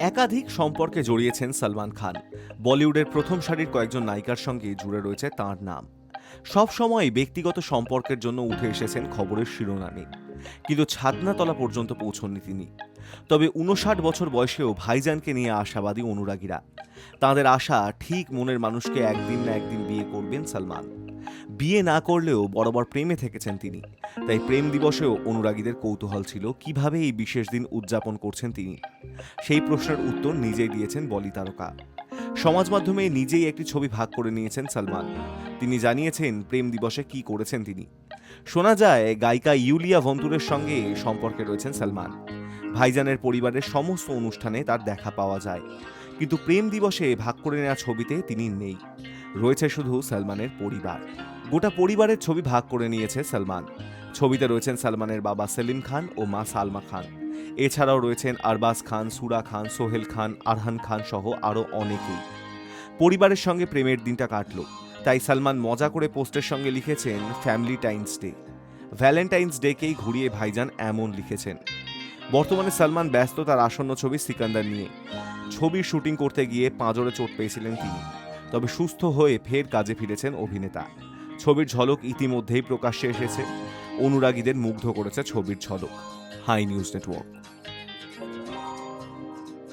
একাধিক সম্পর্কে জড়িয়েছেন সালমান খান। বলিউডের প্রথম সারির কয়েকজন নায়িকার সঙ্গে জুড়ে রয়েছে তাঁর নাম। সব সময় ব্যক্তিগত সম্পর্কের জন্য উঠে এসেছেন খবরের শিরোনামে। কিন্তু ছাদনাতলা পর্যন্ত পৌঁছননি তিনি। তবে উনষাট বছর বয়সেও ভাইজানকে নিয়ে আশাবাদী অনুরাগীরা। তাদের আশা ঠিক মনের মানুষকে একদিন না একদিন বিয়ে করবেন সালমান। বিয়ে না করলেও বরাবর প্রেমে থেকেছেন তিনি। তাই প্রেম দিবসেও অনুরাগীদের কৌতূহল ছিল, কীভাবে এই বিশেষ দিন উদযাপন করছেন তিনি? সেই প্রশ্নের উত্তর নিজেই দিয়েছেন বলি তারকা। সমাজ মাধ্যমে নিজেই একটি ছবি ভাগ করে নিয়েছেন সালমান। তিনি জানিয়েছেন, প্রেম দিবসে কি করেছেন তিনি? শোনা যায়, গায়িকা ইউলিয়া ভন্তুরের সঙ্গে সম্পর্কে রয়েছেন সালমান। ভাইজানের পরিবারের সমস্ত অনুষ্ঠানে তার দেখা পাওয়া যায়। কিন্তু প্রেম দিবসে ভাগ করে নেওয়া ছবিতে তিনি নেই। রয়েছে শুধু সালমানের পরিবার। গোটা পরিবারের ছবি ভাগ করে নিয়েছে সালমান। ছবিতে রয়েছেন সালমানের বাবা সেলিম খান ও মা সালমা খান। এছাড়াও রয়েছেন আরবাজ খান, সুরা খান, সোহেল খান, আরহান খান সহ আরও অনেকেই। পরিবারের সঙ্গে প্রেমের দিনটা কাটল, তাই সালমান মজা করে পোস্টের সঙ্গে লিখেছেন ফ্যামিলি টাইমস ডে। ভ্যালেন্টাইন্স ডেকেই ঘুরিয়ে ভাইজান এমন লিখেছেন, বর্তমানে সালমান ব্যস্ত তার আসন্ন ছবি সিকান্দার নিয়ে। ছবির শুটিং করতে গিয়ে পাঁজরে চোট পেয়েছিলেন তিনি। তবে সুস্থ হয়ে ফের কাজে ফিরেছেন অভিনেতা। ছবির ঝলক ইতিমধ্যেই প্রকাশ্যে এসেছে। অনুরাগীদের মুগ্ধ করেছে ছবির ঝলক। High news network.